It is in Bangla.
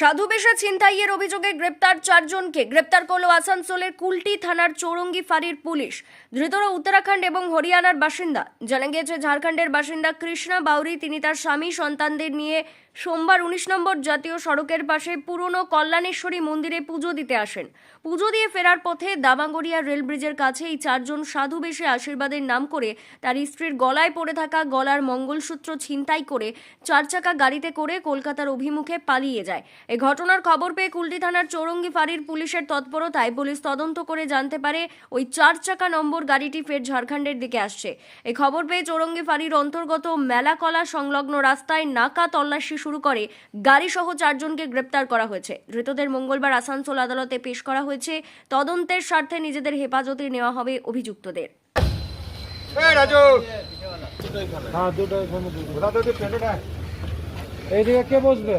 সাধু বেশা ছিনতাইয়ের অভিযোগে গ্রেপ্তার চারজনকে গ্রেপ্তার করল আসানসোলের কুলটি থানার চৌরঙ্গি ফাঁড়ির পুলিশ, ধৃতরা উত্তরাখণ্ড এবং হরিয়ানার বাসিন্দা। জানা গিয়েছে, ঝাড়খণ্ডের বাসিন্দা কৃষ্ণা বাউরি, তিনি তার স্বামী, সন্তানদের নিয়ে সোমবার উনিশ নম্বর জাতীয় সড়কের পাশে পুরনো কল্যাণেশ্বরী মন্দিরে পুজো দিতে আসেন। পুজো দিয়ে ফেরার পথে দামাগড়িয়া রেল ব্রিজের কাছে এই চারজন সাধু বেশে আশীর্বাদের নাম করে তার স্ত্রীর গলায় পড়ে থাকা গলার মঙ্গলসূত্র ছিনতাই করে চার চাকা গাড়িতে করে কলকাতার অভিমুখে পালিয়ে যায়। এই ঘটনার খবর পেয়ে কুলটি থানার চৌরঙ্গি ফাঁড়ির পুলিশের তৎপরতায় পুলিশ তদন্ত করে জানতে পারে ওই চার চাকা নম্বর গাড়িটি ফের ঝাড়খণ্ডের দিকে আসছে। এই খবর পেয়ে চৌরঙ্গি ফাঁড়ির অন্তর্গত মেলাকলা সংলগ্ন রাস্তায় নাকা তল্লাশি শুরু করে। গাড়ি সহ চারজনকে গ্রেপ্তার করা হয়েছে। ধৃতদের মঙ্গলবার আসানসোল আদালতে পেশ করা হয়েছে। তদন্তের স্বার্থে নিজেদের হেফাজতে নেওয়া হবে অভিযুক্তদের। এই রাজু। হ্যাঁ এইদিকে কে বসবে?